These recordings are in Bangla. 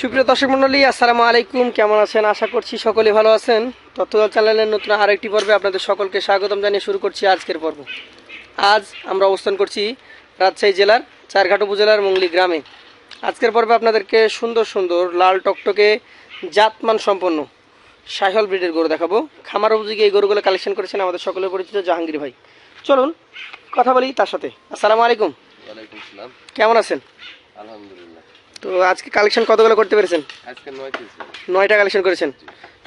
সুপ্রিয় দর্শক মন্ডলী আসসালামু আলাইকুম। কেমন আছেন? আশা করছি সকলে ভালো আছেন। তথ্যদল চ্যানেলের নতুন আরেকটি পর্বে আপনাদের সকলকে স্বাগতম জানিয়ে শুরু করছি আজকের পর্ব। আজ আমরা অবস্থান করছি রাজশাহী জেলার চারঘাট উপজেলার মঙ্গলি গ্রামে। আজকের পর্বে আপনাদেরকে সুন্দর সুন্দর লাল টকটকে জাতমান সম্পন্ন সাহল ব্রিডের গরু দেখাবো। খামার উপযোগী এই গরুগুলো কালেকশন করেছেন আমাদের সকলের পরিচিত জাহাঙ্গীর ভাই। চলুন কথা বলি তার সাথে। আসসালামু আলাইকুম। কেমন আছেন? আলহামদুলিল্লাহ। তো আজকে কালেকশন কতগুলো করতে পেরেছেন? আজকে নয়টা কালেকশন করেছেন।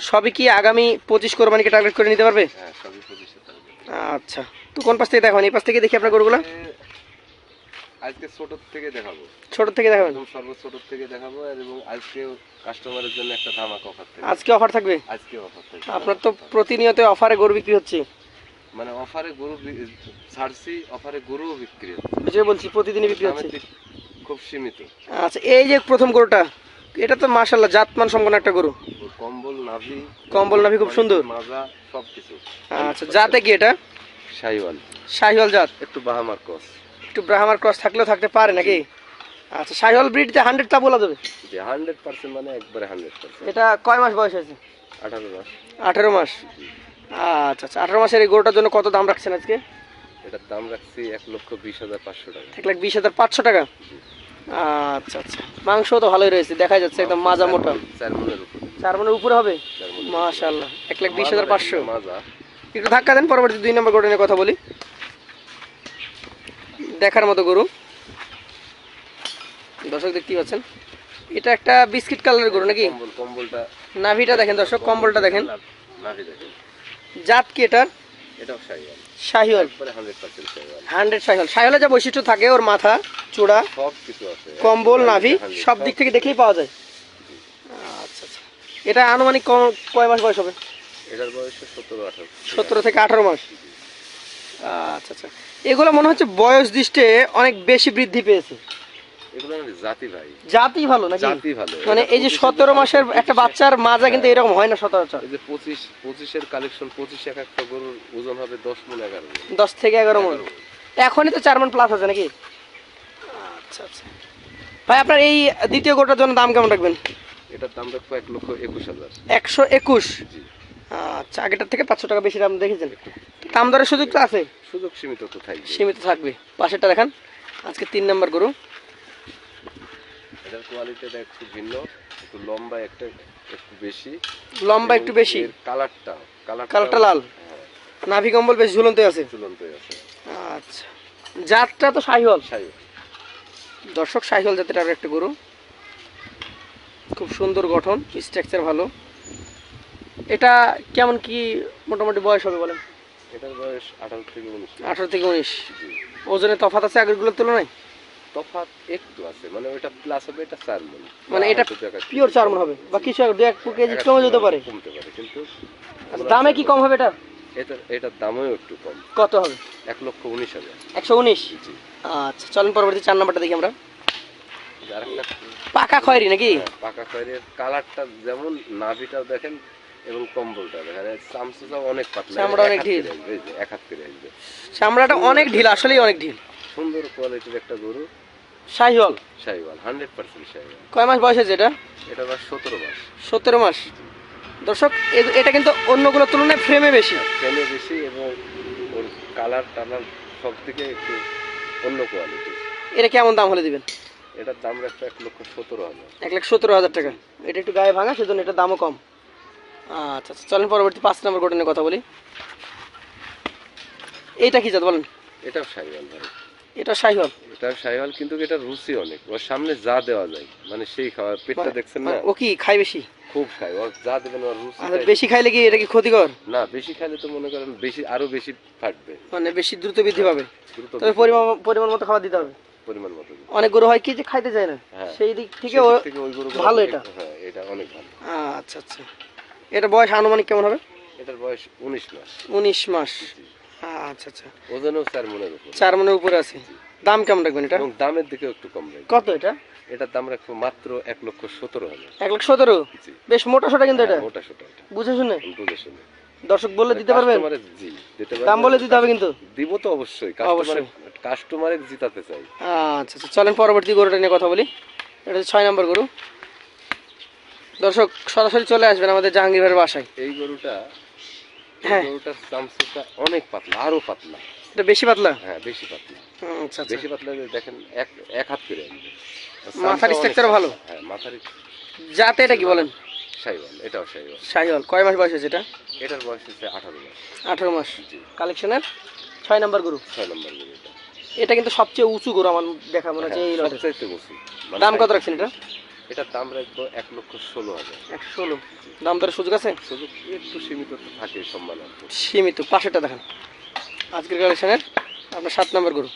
সবই কি আগামী পঁচিশ কোরবানিকে টার্গেট করে নিতে পারবে? হ্যাঁ থাকবে আচ্ছা। তো কোন পাশ থেকে দেখাবেন? এই পাশ থেকে দেখি আপনার গরুগুলো। আজকে ছোট থেকে দেখাবো। ছোট থেকে দেখাবেন? একদম সর্ব ছোট থেকে দেখাবো এবং আজকে কাস্টমারের জন্য একটা ধামাক অফার থেকে আজকে অফার থাকবে? আজকে অফার থেকে আপনার তো প্রতিনিয়ত অফারে গরু বিক্রি হচ্ছে। মানে অফারে গরু ছাড়ছি অফারে গরুও বিক্রি হচ্ছে। বলছি প্রতিদিনই বিক্রি হচ্ছে। খুব সীমিত। আচ্ছা এই যে প্রথম গরুটা এটা তো মাশাল্লাহ জাতমান সম্পন্ন একটা গরু। কম্বল নাভি কম্বল নাভি খুব সুন্দর। মাজা সবকিছু। আচ্ছা জাতে কি এটা? শাহিওয়াল। শাহিওয়াল জাত? একটু বাহামার কস একটু ব্রাহ্মার ক্রস থাকলেও থাকতে পারে নাকি? আচ্ছা শাহিওয়াল ব্রিডতে হান্ড্রেড তা বলা যাবে? যে হান্ড্রেড পার্সেন্ট মানে একবারে হান্ড্রেড পার্সেন্ট এটা কয় মাস বয়স হয়েছে? আঠারো মাস। আঠেরো মাস। আচ্ছা আচ্ছা আঠেরো মাসের এই গরুটার জন্য কত দাম রাখছেন আজকে? এটার দাম রাখছি এক লক্ষ বিশ হাজার পাঁচশো টাকা। এক লাখ বিশ হাজার পাঁচশো টাকা? আচ্ছা আচ্ছা। মাংস তো ভালোই রয়েছে দেখা যাচ্ছে একদম মাজা মোটা। চার মনের উপরে। চার মনের উপরে হবে? মাশাল্লাহ এক লাখ বিশ হাজার পাঁচশো। মাজা। একটু ধাক্কা দেন পরবর্তী দুই নম্বর গরু নিয়ে কথা বলি। দেখার মতো গরু। দর্শক দেখতেই পাচ্ছেন? এটা একটা বিস্কিট কালারের গরু নাকি? কম্বলটা। নাভিটা দেখেন দর্শক কম্বলটা দেখেন। নাভি দেখেন। জাত কি এটার? এটাও শাহিওয়াল। শাহিওয়াল। শাহিওয়াল। শাহিওয়াল। যা বৈশিষ্ট্য থাকে ওর মাথা চূড়া সব কিছু আছে। কম্বল নাভি সব দিক থেকে দেখলেই পাওয়া যায়। আচ্ছা আচ্ছা। এটা আনুমানিক কয় মাস বয়স হবে? এটার বয়স থেকে আঠারো মাস। আচ্ছা আচ্ছা। এগুলো মনে হচ্ছে বয়স দৃষ্টে অনেক বেশি বৃদ্ধি পেয়েছে। এগুলো মানে জাতি ভাই। জাতি ভালো নাকি? জাতি ভালো। মানে এই যে 25 সতেরো মাসের একটা বাচ্চার মাজা কিন্তু হ্যাঁ। এরকম হয় না সচরাচর। এই যে কালেকশন পঁচিশ এক একটা গরুর ওজন হবে মণ। থেকে মন মণ। এখনই তো প্লাস আছে নাকি? আচ্ছা আচ্ছা। ভাই আপনার এই দ্বিতীয় গোটার জন্য দাম কেমন রাখবেন? এটার দাম রাখব এক লক্ষ একুশ হাজার। একশো একুশ? জি। আচ্ছা আগেটার থেকে পাঁচশো টাকা বেশি দাম দেখেছেন। দাম দরের সুযোগ তো আছে। সুযোগ সীমিত তো থাকবে। সীমিত থাকবে। পাশেরটা দেখান। আজকে তিন নম্বর গরু। এটার কোয়ালিটিটা একটু ভিন্ন একটু লম্বা একটা একটু বেশি। লম্বা একটু বেশি? কালারটা কালারটা কালারটা লাল? নাভি কম্বল বেশ ঝুলন্ত আছে? ঝুলন্ত আছে। আচ্ছা। জাতটা তো শাহিওয়াল। শাহি দর্শক শাহিওয়াল জাতের আর একটা গরু। খুব সুন্দর গঠন স্ট্রাকচার ভালো। এটা কেমন কি মোটামুটি বয়স হবে বলেন? এটার বয়স আঠারো থেকে উনিশ। আঠারো থেকে উনিশ। ওজনে তফাত আছে আগেরগুলোর তুলনায়? তফাৎ একটু আছে মানে ওটা প্লাস হবে এটা চার মন মানে এটা পিওর চারমন হবে। বা কিছু দু এক কেজি কমে যেতে পারে। কমতে পারে কিন্তু আচ্ছা, দামে কি কম হবে এটা? এটার এটার দামও একটু কম। কত হবে? এক লক্ষ উনিশ হাজার। একশো উনিশ? আচ্ছা চলেন পরবর্তী চার নাম্বারটা দেখি আমরা। পাকা খয়েরি নাকি? পাকা খয়ের কালারটা যেমন নাভিটা দেখেন এবং কম্বলটা দেখেন। চামচুটা অনেক পাতলা চামড়া অনেক ঢিল। এক হাত করে আসবে। চামড়াটা অনেক ঢিল আসলেই অনেক ঢিল। সুন্দর কোয়ালিটির একটা গরু। Sahiwal? Sahiwal hundred percent Sahiwal. কয় মাস বয়স হয়েছে এটা? এটা আবার সতেরো মাস। সতেরো মাস। দর্শক এটা কিন্তু অন্যগুলোর তুলনায় ফ্রেমে বেশি। ফ্রেমে বেশি এবং ওর কালার টালার সব থেকে একটু অন্য কোয়ালিটি এটা কেমন দাম হলে দিবেন? এটার দাম রাখছে এক লক্ষ সতেরো হাজার। এক লাখ সতেরো হাজার টাকা। এটা একটু গায়ে ভাঙা সেজন্য এটার দামও কম। আচ্ছা আচ্ছা চলেন পরবর্তী পাঁচ নম্বর গোটা নিয়ে কথা বলি। এইটা কি জাত বলেন? এটাও শাহিওয়াল ভাই। এটা শাহিওয়াল এটাও শাহিওয়াল কিন্তু এটার রুচি অনেক। ওর সামনে যা দেওয়া যায় মানে সেই খাওয়ার পেটটা দেখছেন না? ও কি খায় বেশি? খুব খাই ওর যা দেবেন ওর রুচি আর বেশি খাইলে কি এটা কি ক্ষতিকর? না বেশি খাইলে তো মনে করেন বেশি আরও বেশি ফাটবে। মানে বেশি দ্রুত বৃদ্ধি পাবে। দ্রুত তবে পরিমাণ পরিমাণ মতো খাবার দিতে হবে। পরিমাণ মতো অনেক গরু হয় কি যে খাইতে চায় না? হ্যাঁ। সেই দিক থেকে ও- ভালো এটা। হ্যাঁ এটা অনেক ভালো। আচ্ছা আচ্ছা। এটা বয়স আনুমানিক কেমন হবে? এটার বয়স উনিশ মাস। উনিশ মাস। আচ্ছা আচ্ছা। ওজনও চার মনের উপর। চার মনের উপরে আছে। দাম কেমন রাখবেন এটা? এবং দামের দিকেও একটু কম কত এটা? এটার দাম রাখব মাত্র এক লক্ষ সতেরো হাজার। এক লাখ সতেরো? বেশ মোটা সোটা কিন্তু এটা। হ্যাঁ, মোটা সোটা বুঝে শুনে? বুঝে শুনে। দর্শক বললে দিতে পারবেন? জি দিতে দাম বলে দিতে হবে কিন্তু। দিব তো অবশ্যই। কাস্টমারের কাস্টমারের জিতাতে চাই। আচ্ছা আচ্ছা। চলেন পরবর্তী গরুটা নিয়ে কথা বলি। এটা ছয় নম্বর গরু। দর্শক সরাসরি চলে আসবেন আমাদের জাহাঙ্গীর ভাইয়ের বাসায়। এই গরুটা। গরুটার চামচটা অনেক পাতলা আরও পাতলা। এটা বেশি পাতলা? হ্যাঁ বেশি পাতলা। আচ্ছা আচ্ছা। বেশি পাতলা দেখেন এক এক হাত করে মাথার structure ভালো? হ্যাঁ মাথার যাতে এটা কি বলেন? সাইওয়াল এটাও সাইওয়াল। শাহিওয়াল কয় মাস বয়স হয়েছে এটা? এটার বয়স হচ্ছে আঠারো মাস। আঠারো মাস। কালেকশনের? ছয় নাম্বার গরু? ছয় নম্বর গরু এটা। এটা কিন্তু সবচেয়ে উঁচু গরু আমার দেখা মনে হচ্ছে এই হ্যাঁ, মানে দাম কত রাখছেন এটা? এটার দাম রাখব এক লক্ষ ষোলো হাজার। একশো ষোলো। দাম দরের সুযোগ আছে? সুযোগ একটু সীমিত থাকে সম্মান সীমিত পাশেরটা দেখান। আজকের কালেকশনের আপনার সাত নম্বর গরু।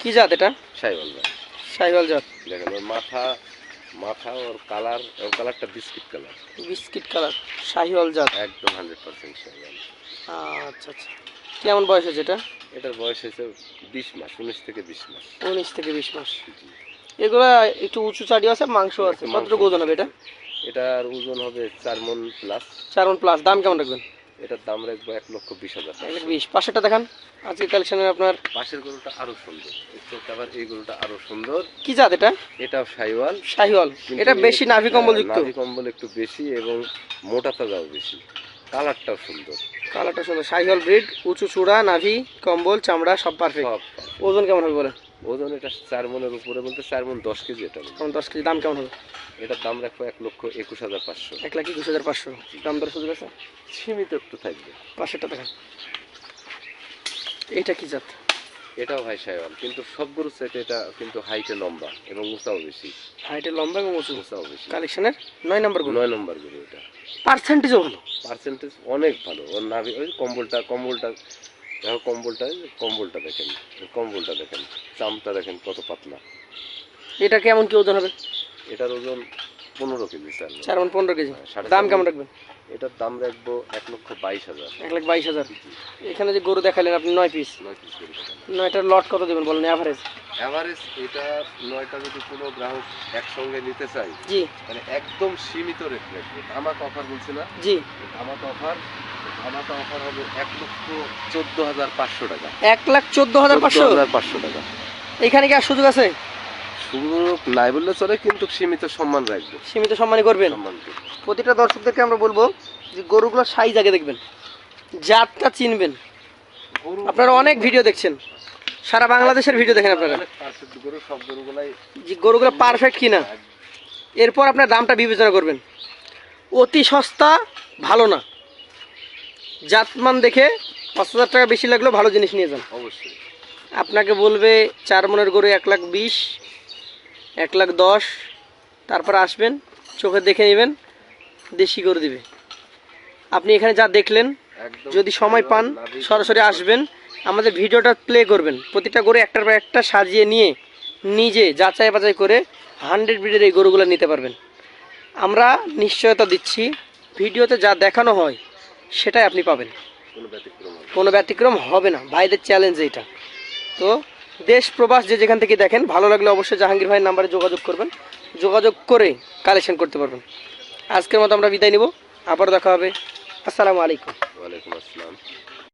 কি জাত এটা? সাইওয়াল জাত। শাহিওয়াল জাত। দেখেন ওর মাথা মাথা ওর কালার ওর কালারটা biscuit colour. Biscuit colour Sahiwal জাত। একদম হান্ড্রেড পার্সেন্ট সাইওয়াল। আচ্ছা আচ্ছা। কেমন বয়স হয়েছে এটা? এটার বয়স হয়েছে বিশ মাস উনিশ থেকে বিশ মাস। উনিশ থেকে বিশ মাস। এগুলো একটু উঁচু চাটি আছে মাংস আছে। কতটুকু ওজন হবে এটা? এটার ওজন হবে চার মন প্লাস চার মন প্লাস দাম কেমন রাখবেন? এটার দাম রাখব এক লক্ষ বিশ হাজার এক লাখ বিশ। পাশেরটা দেখান। আজকের কালেকশনের আপনার পাশের গরুটা আরও সুন্দর। আবার এই গরুটা আরও সুন্দর। কি জাত এটা? এটাও সাইওয়াল। শাহিওয়াল এটা বেশি নাভি কম্বল যুক্ত? নাভি কম্বল একটু বেশি এবং মোটা তাজাও বেশি। কালারটাও সুন্দর। কালারটা সুন্দর। শাহিওয়াল ব্রিড উঁচু চূড়া নাভি কম্বল চামড়া সব পারফেক্ট ওজন কেমন হবে বলেন? ওজন এটা চার মনের উপরে বলতে চার মন দশ কেজি এটা কেমন দশ কেজি দাম কেমন হবে? এটার দাম রাখব এক লক্ষ একুশ হাজার পাঁচশো। এক লাখ একুশ হাজার পাঁচশো। দাম দর সুযোগ আছে? সীমিত একটু থাকবে। পাঁচশোটা দেখান। এটা কি জাত? এটাও ভাই সাইওয়াল কিন্তু সব গরুর চাইতে এটা কিন্তু হাইটে লম্বা এবং উঁচাও বেশি। হাইটে লম্বা এবং উঁচু। উঁচাও বেশি। কালেকশনের নয় নম্বরগুলো নয় নম্বর গরু এটা। পার্সেন্টেজও ভালো। পার্সেন্টেজ অনেক ভালো। ওর নাভি ওই কম্বলটা কম্বলটা দেখো কম্বলটা কম্বলটা দেখেন কম্বলটা দেখেন চামটা দেখেন কত পাতলা। এটা কেমন কি ওজন হবে? এটার ওজন পনেরো কেজি স্যার চার মন পনেরো কেজি। হ্যাঁ, দাম কেমন রাখবেন? এটার দাম রাখব এক লক্ষ বাইশ হাজার। এক লাখ বাইশ হাজার। এখানে যে গরু দেখালেন আপনি নয় পিস নয় পিস করে নয়টার লট কত দেবেন বলেন অ্যাভারেজ অ্যাভারেজ এটা নয়টা যদি কোনো গ্রাহক একসঙ্গে নিতে চাই জি। মানে একদম সীমিত রেট রাখবে। আমাকে অফার বলছি না? জি। আমাকে অফার আমাকে অফার হবে এক লক্ষ চোদ্দ হাজার পাঁচশো টাকা। এক লাখ চোদ্দ হাজার পাঁচশো? হাজার পাঁচশো টাকা। এখানে কি আর সুযোগ আছে? সুযোগ নাই বললে চলে কিন্তু সীমিত সম্মান রাখব। সীমিত সম্মানই করবেন। সম্মান করব। প্রতিটা দর্শকদেরকে আমরা বলব যে গরুগুলোর সাইজ আগে দেখবেন জাতটা চিনবেন। গরু আপনারা অনেক ভিডিও দেখছেন। সারা বাংলাদেশের ভিডিও দেখেন আপনারা। অনেক perfect গরু সব গরুগুলাই যে গরুগুলো পারফেক্ট কিনা। এরপর আপনার দামটা বিবেচনা করবেন। অতি সস্তা ভালো না। জাতমান দেখে পাঁচ হাজার টাকা বেশি লাগলেও ভালো জিনিস নিয়ে যান। অবশ্যই। আপনাকে বলবে চার মনের গরু এক লাখ বিশ এক লাখ দশ তারপর আসবেন চোখে দেখে নেবেন দেশি গরু দিবে। আপনি এখানে যা দেখলেন যদি সময় পান সরাসরি আসবেন আমাদের ভিডিওটা প্লে করবেন। প্রতিটা গরু একটার পর একটা সাজিয়ে নিয়ে নিজে যাচাই বাছাই করে হান্ড্রেড ব্রিডের এই গরুগুলো নিতে পারবেন। আমরা নিশ্চয়তা দিচ্ছি ভিডিওতে যা দেখানো হয় সেটাই আপনি পাবেন। কোনো ব্যতিক্রম হবে না। ভাইদের চ্যালেঞ্জ এইটা। তো দেশ, প্রবাস যে যেখান থেকে দেখেন, ভালো লাগলে অবশ্যই জাহাঙ্গীর ভাইয়ের নাম্বারে যোগাযোগ করবেন। যোগাযোগ করে কালেকশন করতে পারবেন। আজকের মতো আমরা বিদায় নিব। আবার দেখা হবে। আসসালামু আলাইকুম। ওয়ালাইকুম আসসালাম।